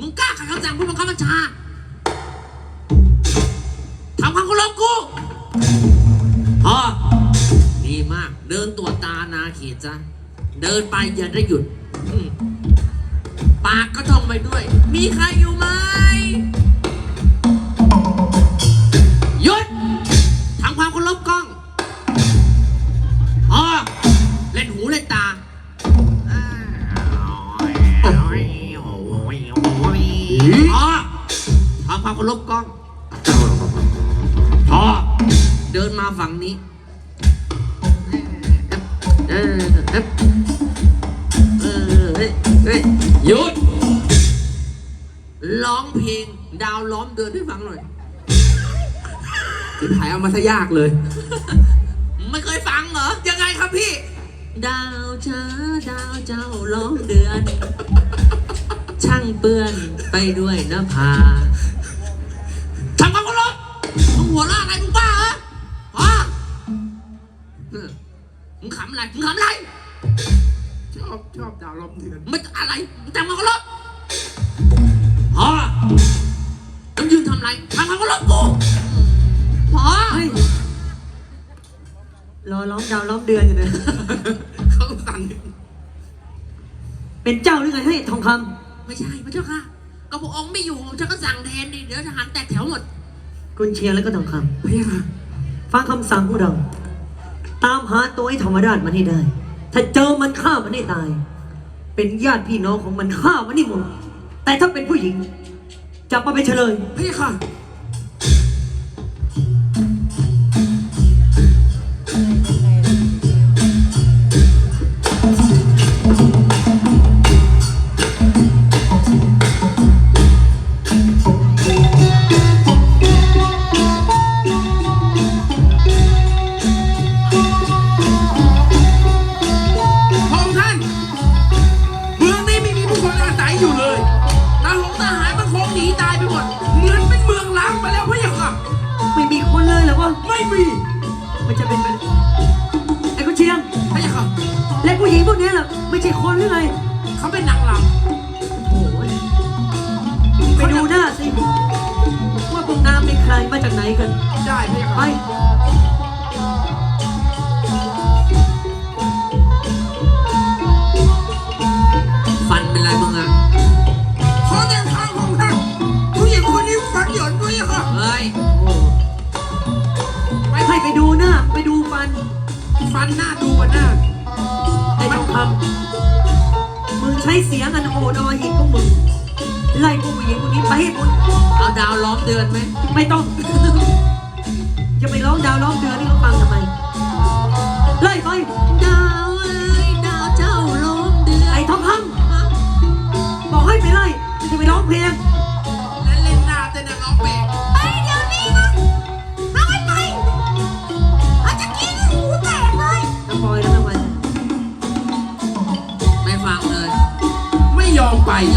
มึงกล้าขัดคำสั่งผู้บังคับบัญชาทำความเคารพกูพอดีมาก เดินตัวตานาเขตจ้ะเดินไปอย่าได้หยุด ปากก็ท่องไปด้วย มีใครอยู่ไหม เดินมาฝั่งนี้เออเออเออเฮ้ยเฮ้ยหยุด ร้องเพลงดาวล้อมเดือนให้ฟังหน่อยสุดท้ายเอามาซะยากเลย ไม่เคยฟังเหรอ ยังไงครับพี่ ดาวช้าดาวเจ้าล้อมเดือน ช่างเปื้อนไปด้วยนภาทำความเคารพมึงหัวเราะอะไร เออมึงขำอะไร มึงขำอะไร ชอบชอบดาวล้อมเดือนไม่อะไรมึงทำความเคารพพอต้องยืนทำอะไรทำความเคารพกูพอเฮ้ยรอล้อมดาวล้อมเดือนอยู่เลยเขาสั่งเป็นเจ้าหรือไงให้ทองคไม่ใช่พระเจ้าค่ะก็พระองค์ไม่อยู่ฉันก็สั่งแทนดิเดี๋ยวทหารแตกแถวหมดำกุนเชียงแล้วก็ทองคพระยาค่ะำฟังคำสั่งของเรา ตามหาตัวไอ้ธรรมราชมันให้ได้ ถ้าเจอมันฆ่ามันให้ตาย เป็นญาติพี่น้องของมันฆ่ามันให้หมดแต่ถ้าเป็นผู้หญิงจับมาเป็นเฉลยพระยค่ะ ตายไปหมด เหมือนเป็นเมืองล้างไปแล้วพระยาค่ะ ไม่มีคนเลยเหรอวะไม่มีมันจะเป็นไปไอ้กุนเชียงพระยาค่ะและผู้หญิงพวกนี้ล่ะไม่ใช่คนหรือไงเขาเป็นนางรโอ้ยไปดูหน้าสิว่าพวกนางเป็นใครมาจากไหนกันำได้พระยาไป ค่ะ ไปดูหน้าไปดูฟัน ฟันหน้าดูกว่าหน้าไอ้ทองคำมึงใช้เสียงอันโหดอหิตของมึงไล่พวกผู้หญิงคนนี้ไปให้พ้นเอาดาวล้อมเดือนไหมไม่ต้อง จะไปร้องดาวล้อมเดือนนี่เขาฟังทำไม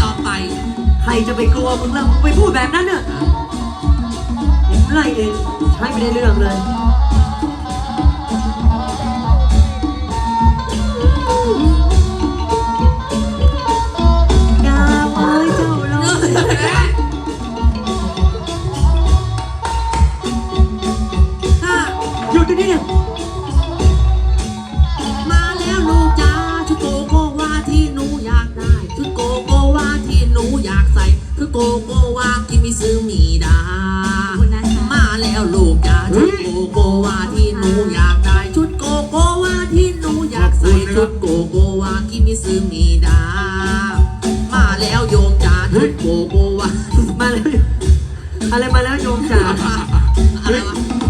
ยอมไปยอมไป ใครจะไปกลัวมึงล่ะมึงไปพูดแบบนั้นเนอะเดี๋ยวไล่เองใช้ไม่ได้เรื่องเลย โกโกวาที่มีซื้อมีดา มาแล้วลูกจ้าชุดโกโกวาที่หนูอยากได้ ชุดโกโกวาที่หนูอยากใส่ชุดโกโกวาที่มีซื้อมีดา มาแล้วโยมจ้าชุดโกโกวามาแล้วอะไรมาแล้วโยมจ๋าอะไรวะ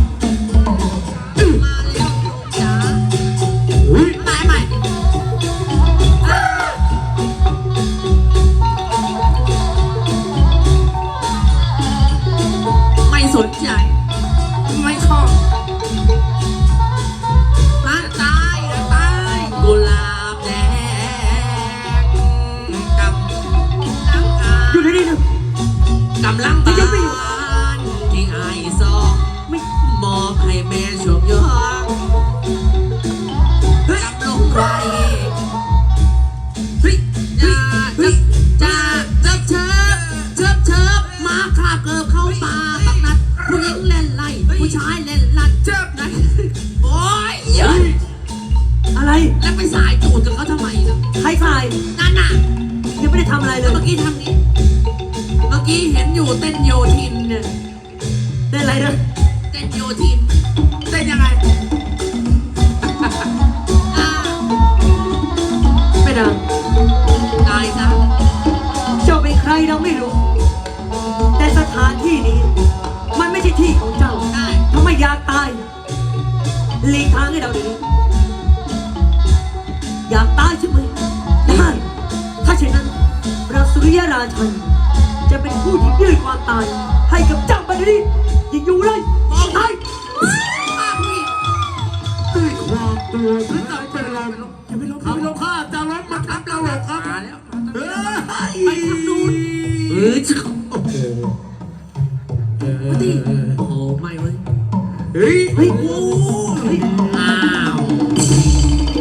สนใจ ไม่ชอบมาตายตายกุหลาบแดงกำลังกาหยุดเดี๋ยวนี้นะกำลังบานที่ไอซองไม่มอบให้แม่ชมยองกำลงไวู้้ชายเล่นลัดเจิบนะโอ้ยเยอะอะไร แล้วไปสายจูดกับเขาทำไมล่ะใครสายนั่นน่ะยังไม่ได้ทำอะไรเลยเมื่อกี้ทำนี้ เมื่อกี้เห็นอยู่เต้นโยทินเนี่ยเต้นอะไรนะเต้นโยทินเต้นยังไงไม่ดังตายซะเจ้าเป็นใครเราไม่รู้ แต่สถานที่นี้ มันไม่ใช่ที่ของเจ้า ได้ถ้าไม่อยากตายหลีกทางให้เราเดี๋ยวนี้อยากตายใช่ไหมได้ถ้าเช่นนั้นเราสุริยราชันจะเป็นผู้ที่ยื่นความตาย ให้กับเจ้าบัดนี้อย่าอยู่เลยมองไทยภาพผู้หญิงด้วยความตัวไม่ตายเป็นไรอย่าไปลบอย่าไปลบข้าจะลบมาทับเราหรอกครับมาแล้วเฮ้ยไปทางนู้นเออชึโอ้โหมาดิโอ้โหไม่เว้ย เฮ้ยเฮ้ย โอ้โหเฮ้ยอ้าว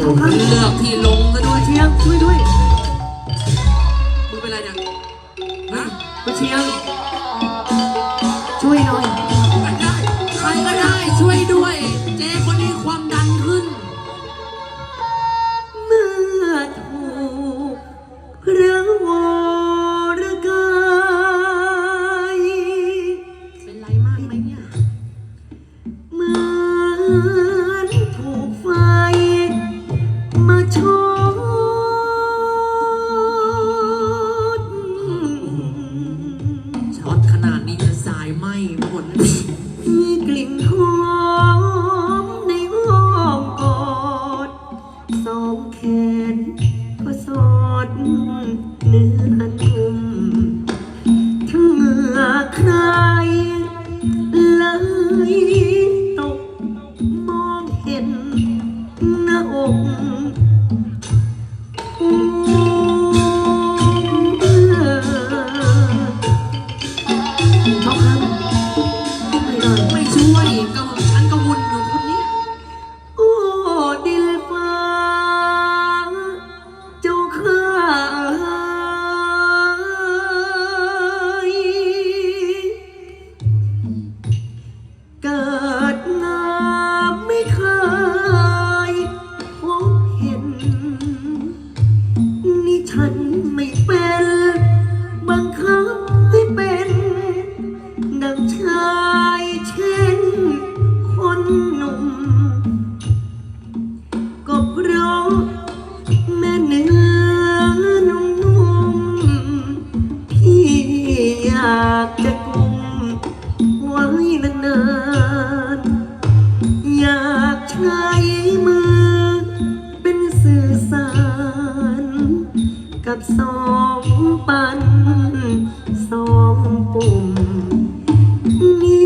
เอาครับเลือกที่ลงซะด้วยเชียงช่วยด้วยมึงเป็นไรเนี่ยฮะมาเชียงช่วยหน่อยไม่ได้ใครก็ได้ ช่วยด้วย Ooh. หน้ ที่ฉันไม่เป็นบังคับที่เป็นดังชายเช่นคนหนุ่ม ก็เพราะแม่เนื้อนุ่มๆพี่อยากจะ สองปันสองปุ่มนี่